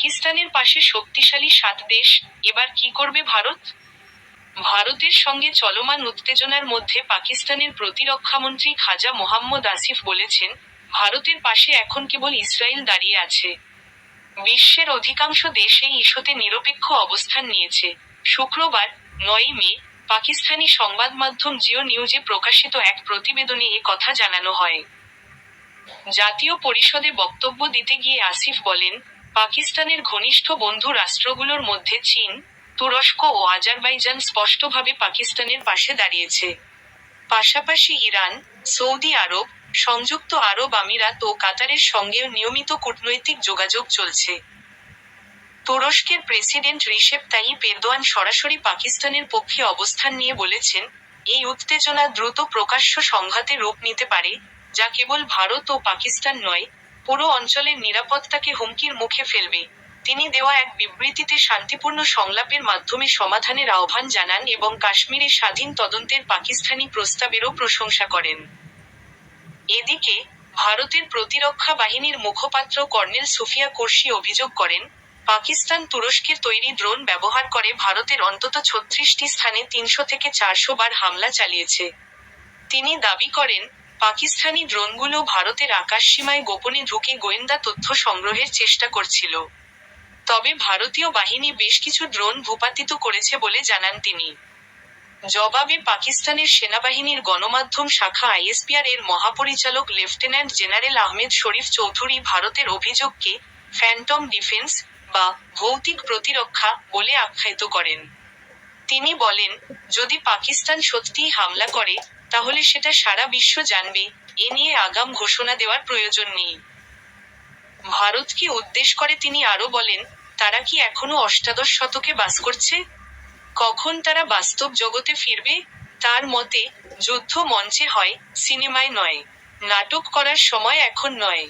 পাকিস্তানের পাশে শক্তিশালী সাত দেশ, এবার কি করবে ভারত? ভারতের সঙ্গে চলমান উত্তেজনার মধ্যে পাকিস্তানের প্রতিরক্ষামন্ত্রী খাজা মোহাম্মদ আসিফ বলেছেন, ভারতের পাশে এখন কেবল ইসরায়েল দাঁড়িয়ে আছে। বিশ্বের অধিকাংশ দেশ এই ইস্যুতে নিরপেক্ষ অবস্থান নিয়েছে। শুক্রবার, নয়ই মে, পাকিস্তানি সংবাদ মাধ্যম জিও নিউজে প্রকাশিত এক প্রতিবেদনে এ কথা জানানো হয়। জাতীয় পরিষদে বক্তব্য দিতে গিয়ে আসিফ বলেন পাকিস্তানের ঘনিষ্ঠ বন্ধু রাষ্ট্রগুলোর মধ্যে চীন, তুরস্ক ও আজারবাইজান স্পষ্টভাবে পাকিস্তানের পাশে দাঁড়িয়েছে। পাশাপাশি ইরান, সৌদি আরব, সংযুক্ত আরব আমিরাত ও কাতারের সঙ্গেও নিয়মিত কূটনৈতিক যোগাযোগ চলছে। তুরস্কের প্রেসিডেন্ট রিসেপ তাইয়িপ এরদোয়ান সরাসরি পাকিস্তানের পক্ষে অবস্থান নিয়ে বলেছেন, এই উত্তেজনা দ্রুত প্রকাশ্য সংঘাতে রূপ নিতে পারে, যা কেবল ভারত ও পাকিস্তান নয় পুরো অঞ্চলের নিরাপত্তাকে হুমকির মুখে ফেলবে। তিনি দেওয়া এক বিবৃতিতে শান্তিপূর্ণ সংলাপের মাধ্যমে সমাধানের আহ্বান জানান এবং কাশ্মীরে স্বাধীন তদন্তের পাকিস্তানি প্রস্তাবেরও প্রশংসা করেন। এদিকে, ভারতের প্রতিরক্ষা বাহিনীর মুখপাত্র কর্নেল সুফিয়া কুর্সি অভিযোগ করেন, পাকিস্তান তুরস্কের তৈরি ড্রোন ব্যবহার করে ভারতের অন্তত ছত্রিশটি স্থানে তিনশো থেকে চারশো বার হামলা চালিয়েছে। তিনি দাবি করেন পাকিস্তানি ড্রোনগুলো ভারতের আকাশসীমায় গোপনে ঢুকে গোয়েন্দা তথ্য সংগ্রহের চেষ্টা করছিল। তবে ভারতীয় বাহিনী বেশ কিছু ড্রোন ভূপাতিত করেছে বলে জানান তিনি। জবাবে পাকিস্তানের সেনাবাহিনীর গণমাধ্যম শাখা আইএসপিআর এর মহাপরিচালক লেফটেন্যান্ট জেনারেল আহমেদ শরীফ চৌধুরী ভারতের অভিযোগকে ফ্যান্টম ডিফেন্স বা ভৌতিক প্রতিরক্ষা বলে আখ্যায়িত করেন। তিনি বলেন, যদি পাকিস্তান সত্যিই হামলা করে তাহলে সেটা সারা বিশ্ব জানবে। এ নিয়ে আগাম ঘোষণা দেওয়ার প্রয়োজন নেই। ভারতকে উদ্দেশ করে তিনি আরও বলেন, তারা কি এখনও অষ্টাদশ শতকে বাস করছে? কখন তারা বাস্তব জগতে ফিরবে? তার মতে, যুদ্ধ মঞ্চে হয়, সিনেমায় নয়। নাটক করার সময় এখন নয়।